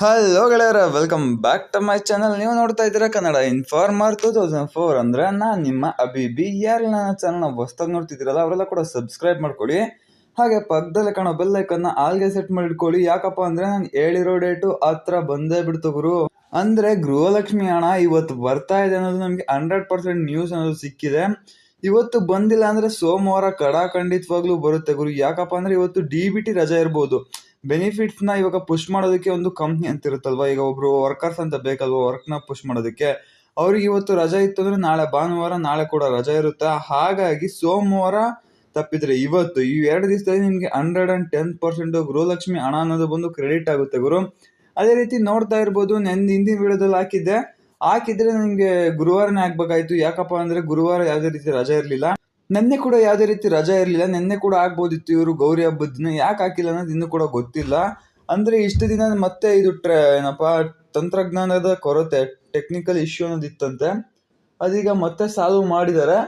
Hello ಗೆಳೆಯರ welcome back to my channel ನೀವು ನೋಡ್ತಾ ಇದ್ದೀರಾ Kannada informer two thousand four ಅಂದರೆ ನಾನು ನಿಮ್ಮ ಅಬಿಬಿ ಯಾರು ನನ್ನ ಚಾನಲ್ನ ಹೊಸ್ದಾಗಿ ನೋಡ್ತಿದ್ದೀರಲ್ಲ, ಅವರೆಲ್ಲ ಕೂಡ ಸಬ್ಸ್ಕ್ರೈಬ್ ಮಾಡ್ಕೊಳ್ಳಿ. ಹಾಗೆ ಪಕ್ಕದಲ್ಲೇ ಕಾಣೋ ಬೆಲ್ ಐಕನ್ನ ಆಲ್ಗೆ ಸೆಟ್ ಮಾಡಿ ಇಟ್ಕೊಳ್ಳಿ. ಯಾಕಪ್ಪ ಅಂದರೆ ನಾನು ಹೇಳಿರೋ ಡೇಟು ಹತ್ರ ಬಂದೇ ಬಿಡ್ತು ಗುರು. ಅಂದರೆ ಗೃಹಲಕ್ಷ್ಮಿ ಹಣ ಇವತ್ತು ಬರ್ತಾ ಇದೆ ಅನ್ನೋದು ನಮಗೆ ಹಂಡ್ರೆಡ್ ಪರ್ಸೆಂಟ್ ನ್ಯೂಸ್ ಅನ್ನೋದು ಸಿಕ್ಕಿದೆ. ಇವತ್ತು ಬಂದಿಲ್ಲ ಅಂದರೆ ಸೋಮವಾರ ಕಡಾಖಂಡಿತವಾಗ್ಲೂ ಬರುತ್ತೆ ಗುರು. ಯಾಕಪ್ಪ ಅಂದರೆ ಇವತ್ತು ಡಿ ಬಿ ಟಿ ರಜೆ ಇರ್ಬೋದು. ಬೆನಿಫಿಟ್ಸ್ನ ಇವಾಗ ಪುಷ್ ಮಾಡೋದಕ್ಕೆ ಒಂದು ಕಂಪ್ನಿ ಅಂತ ಇರುತ್ತಲ್ವಾ ಈಗ ಒಬ್ರು ವರ್ಕರ್ಸ್ ಅಂತ ಬೇಕಲ್ವಾ ವರ್ಕ್ನ ಪುಷ್ ಮಾಡೋದಕ್ಕೆ? ಅವ್ರಿಗೆ ಇವತ್ತು ರಜೆ ಇತ್ತು ಅಂದ್ರೆ ನಾಳೆ ಭಾನುವಾರ, ನಾಳೆ ಕೂಡ ರಜೆ ಇರುತ್ತೆ. ಹಾಗಾಗಿ ಸೋಮವಾರ ತಪ್ಪಿದ್ರೆ ಇವತ್ತು ಈ ಎರಡು ದಿವಸದಲ್ಲಿ ನಿಮಗೆ hundred and ten percent Gruhalakshmi ಹಣ ಅನ್ನೋದು ಬಂದು ಕ್ರೆಡಿಟ್ ಆಗುತ್ತೆ ಗುರು. ಅದೇ ರೀತಿ ನೋಡ್ತಾ ಇರ್ಬೋದು, ನೆನ್ ಹಿಂದಿನ ವಿಡಿಯೋದಲ್ಲಿ ಹಾಕಿದ್ದೆ. ಹಾಕಿದ್ರೆ ನಿಮಗೆ ಗುರುವಾರನೇ ಆಗ್ಬೇಕಾಯ್ತು. ಯಾಕಪ್ಪ ಅಂದ್ರೆ ಗುರುವಾರ ಯಾವುದೇ ರೀತಿ ರಜೆ ಇರಲಿಲ್ಲ. ನೆನ್ನೆ ಕೂಡ ಯಾವುದೇ ರೀತಿ ರಜಾ ಇರಲಿಲ್ಲ. ನೆನ್ನೆ ಕೂಡ ಆಗ್ಬೋದಿತ್ತು ಇವರು ಗೌರಿ ಹಬ್ಬದ ದಿನ. ಯಾಕೆ ಹಾಕಿಲ್ಲ ಅನ್ನೋದು ಇನ್ನೂ ಕೂಡ ಗೊತ್ತಿಲ್ಲ. ಅಂದರೆ ಇಷ್ಟು ದಿನ ಮತ್ತೆ ಇದು ಟ್ರ, ಏನಪ್ಪ, ತಂತ್ರಜ್ಞಾನದ ಕೊರತೆ ಟೆಕ್ನಿಕಲ್ ಇಶ್ಯೂ ಅನ್ನೋದು ಇತ್ತಂತೆ. ಅದೀಗ ಮತ್ತೆ ಸಾಲ್ವ್ ಮಾಡಿದ್ದಾರೆ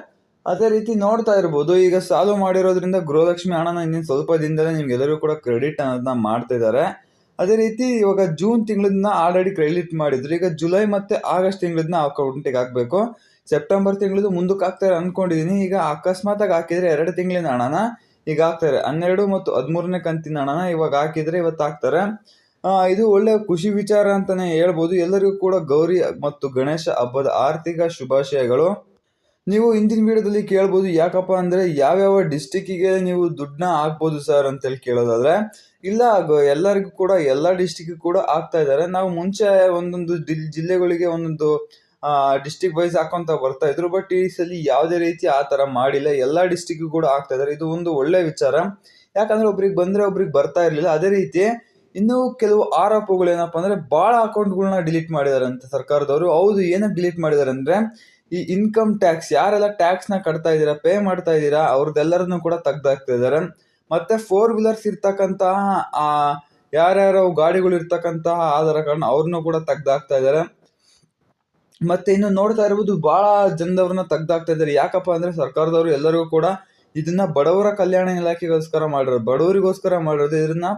ಅದೇ ರೀತಿ ನೋಡ್ತಾ ಇರ್ಬೋದು. ಈಗ ಸಾಲ್ವ್ ಮಾಡಿರೋದ್ರಿಂದ ಗೃಹಲಕ್ಷ್ಮಿ ಹಣನ ಇನ್ನೇನು ಸ್ವಲ್ಪ ದಿನದಲ್ಲೇ ಎಲ್ಲರೂ ಕೂಡ ಕ್ರೆಡಿಟ್ ಅನ್ನೋದನ್ನ ಮಾಡ್ತಾ ಇದ್ದಾರೆ ಅದೇ ರೀತಿ ಇವಾಗ ಜೂನ್ ತಿಂಗಳನ್ನ ಆಲ್ರೆಡಿ ಕ್ರೆಡಿಟ್ ಮಾಡಿದ್ರು. ಈಗ ಜುಲೈ ಮತ್ತೆ ಆಗಸ್ಟ್ ತಿಂಗಳನ್ನ ಅಕೌಂಟಿಗೆ ಹಾಕಬೇಕು. ಸೆಪ್ಟೆಂಬರ್ ತಿಂಗಳದು ಮುಂದಕ್ಕೆ ಹಾಕ್ತಾರೆ ಅನ್ಕೊಂಡಿದೀನಿ. ಈಗ ಅಕಸ್ಮಾತಾಗಿ ಹಾಕಿದ್ರೆ ಎರಡು ತಿಂಗಳಿನ ಹಣನ ಈಗ ಹಾಕ್ತಾರೆ. ಹನ್ನೆರಡು ಮತ್ತು ಹದಿಮೂರನೇ ಕಂತಿನ ಹಣನ ಇವಾಗ ಹಾಕಿದ್ರೆ ಇವತ್ತು ಹಾಕ್ತಾರೆ. ಇದು ಒಳ್ಳೆ ಖುಷಿ ವಿಚಾರ ಅಂತಾನೆ ಹೇಳ್ಬೋದು. ಎಲ್ಲರಿಗೂ ಕೂಡ ಗೌರಿ ಮತ್ತು ಗಣೇಶ ಹಬ್ಬದ ಆರ್ಥಿಕ ಶುಭಾಶಯಗಳು. ನೀವು ಹಿಂದಿನ ವಿಡಿಯೋದಲ್ಲಿ ಕೇಳ್ಬೋದು, ಯಾಕಪ್ಪ ಅಂದರೆ ಯಾವ್ಯಾವ ಡಿಸ್ಟಿಕ್ಕಿಗೆ ನೀವು ದುಡ್ಡನ್ನ ಹಾಕ್ಬೋದು ಸರ್ ಅಂತೇಳಿ ಕೇಳೋದಾದ್ರೆ, ಇಲ್ಲ ಎಲ್ಲರಿಗೂ ಕೂಡ, ಎಲ್ಲ ಡಿಸ್ಟಿಕ್ಕಿಗೂ ಕೂಡ ಆಗ್ತಾ ಇದ್ದಾರೆ. ನಾವು ಮುಂಚೆ ಒಂದೊಂದು ಜಿಲ್- ಜಿಲ್ಲೆಗಳಿಗೆ ಒಂದೊಂದು ಡಿಸ್ಟಿಕ್ ವೈಸ್ ಹಾಕೊಂತ ಬರ್ತಾ ಇದ್ರು. ಬಟ್ ಈ ಸಲ ಯಾವುದೇ ರೀತಿ ಆ ಥರ ಮಾಡಿಲ್ಲ. ಎಲ್ಲ ಡಿಸ್ಟಿಕ್ಗೂ ಕೂಡ ಆಗ್ತಾ ಇದ್ದಾರೆ ಇದು ಒಂದು ಒಳ್ಳೆ ವಿಚಾರ. ಯಾಕಂದ್ರೆ ಒಬ್ರಿಗೆ ಬಂದರೆ ಒಬ್ರಿಗೆ ಬರ್ತಾ ಇರಲಿಲ್ಲ. ಅದೇ ರೀತಿ ಇನ್ನೂ ಕೆಲವು ಆರೋಪಗಳು ಅಂದರೆ ಭಾಳ ಅಕೌಂಟ್ಗಳನ್ನ ಡಿಲೀಟ್ ಮಾಡಿದ್ದಾರೆ ಅಂತ ಸರ್ಕಾರದವರು. ಹೌದು ಏನಕ್ಕೆ ಡಿಲೀಟ್ ಮಾಡಿದ್ದಾರೆ ಅಂದ್ರೆ ಈ ಇನ್ಕಮ್ ಟ್ಯಾಕ್ಸ್ ಯಾರೆಲ್ಲ ಟ್ಯಾಕ್ಸ್ನ ಕಟ್ತಾ ಇದ್ದೀರಾ ಪೇ ಮಾಡ್ತಾ ಇದ್ದೀರಾ, ಅವ್ರದ್ದೆಲ್ಲರನ್ನು ಕೂಡ ತೆಗ್ದಾಕ್ತಾ ಇದ್ದಾರೆ ಮತ್ತೆ ಫೋರ್ ವೀಲರ್ಸ್ ಇರ್ತಕ್ಕಂತಹ ಯಾರ್ಯಾರೋ ಗಾಡಿಗಳು ಇರ್ತಕ್ಕಂತಹ ಆಧಾರ ಕಾರ್ಡ್ ಅವ್ರನ್ನೂ ಕೂಡ ತೆಗ್ದಾಕ್ತಾ ಇದ್ದಾರೆ ಮತ್ತೆ ಇನ್ನು ನೋಡ್ತಾ ಇರ್ಬೋದು ಬಹಳ ಜನದವ್ರನ್ನ ತೆಗ್ದಾಕ್ತಾ ಇದ್ದಾರೆ. ಯಾಕಪ್ಪ ಅಂದ್ರೆ ಸರ್ಕಾರದವರು ಎಲ್ಲರಿಗೂ ಕೂಡ ಇದನ್ನ ಬಡವರ ಕಲ್ಯಾಣ ಇಲಾಖೆಗೋಸ್ಕರ ಮಾಡಿರೋದು ಬಡವರಿಗೋಸ್ಕರ ಮಾಡಿರೋದು ಇದನ್ನ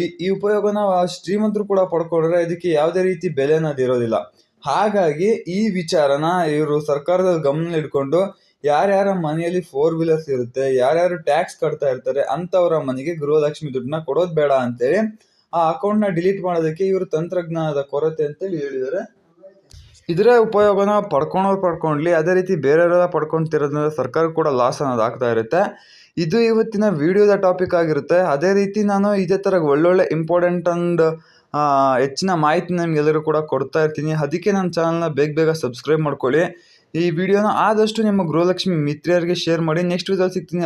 ಈ ಈ ಉಪಯೋಗನ ಶ್ರೀಮಂತರು ಕೂಡ ಪಡ್ಕೊಂಡ್ರೆ ಇದಕ್ಕೆ ಯಾವುದೇ ರೀತಿ ಬೆಲೆ ಅನ್ನೋದು ಇರೋದಿಲ್ಲ. ಹಾಗಾಗಿ ಈ ವಿಚಾರನ ಇವರು ಸರ್ಕಾರದ ಗಮನ ಇಟ್ಕೊಂಡು ಯಾರ್ಯಾರ ಮನೆಯಲ್ಲಿ ಫೋರ್ ವೀಲರ್ಸ್ ಇರುತ್ತೆ, ಯಾರ್ಯಾರು ಟ್ಯಾಕ್ಸ್ ಕಟ್ತಾ ಇರ್ತಾರೆ ಅಂತವರ ಮನೆಗೆ ಗೃಹಲಕ್ಷ್ಮಿ ದುಡ್ಡನ್ನ ಕೊಡೋದು ಬೇಡ ಅಂತೇಳಿ ಆ ಅಕೌಂಟ್ನ ಡಿಲೀಟ್ ಮಾಡೋದಕ್ಕೆ ಇವರು ತಂತ್ರಜ್ಞಾನದ ಕೊರತೆ ಅಂತೇಳಿ ಹೇಳಿದ್ದಾರೆ. ಇದರ ಉಪಯೋಗನ ಪಡ್ಕೊಳೋರು ಪಡ್ಕೊಂಡ್ಲಿ, ಅದೇ ರೀತಿ ಬೇರೆಯವರೆಲ್ಲ ಪಡ್ಕೊಂತಿರೋದ್ರಿಂದ ಸರ್ಕಾರ ಕೂಡ ಲಾಸ್ ಅನ್ನೋದು ಆಗ್ತಾ ಇರುತ್ತೆ. ಇದು ಇವತ್ತಿನ ವಿಡಿಯೋದ ಟಾಪಿಕ್ ಆಗಿರುತ್ತೆ. ಅದೇ ರೀತಿ ನಾನು ಇದೇ ಥರ ಒಳ್ಳೊಳ್ಳೆ ಇಂಪಾರ್ಟೆಂಟ್ ಅಂಡ್ ಹೆಚ್ಚಿನ ಮಾಹಿತಿ ನಿಮಗೆಲ್ಲರೂ ಕೂಡ ಕೊಡ್ತಾ ಇರ್ತೀನಿ. ಅದಕ್ಕೆ ನನ್ನ ಚಾನಲ್ನ ಬೇಗ ಬೇಗ ಸಬ್ಸ್ಕ್ರೈಬ್ ಮಾಡ್ಕೊಳ್ಳಿ. ಈ ವಿಡಿಯೋನ ಆದಷ್ಟು ನಿಮ್ಮ ಗೃಹಲಕ್ಷ್ಮಿ ಮಿತ್ರಿಯರಿಗೆ ಶೇರ್ ಮಾಡಿ. ನೆಕ್ಸ್ಟ್ ವಿಡಿಯೋ ಸಿಗ್ತೀನಿ.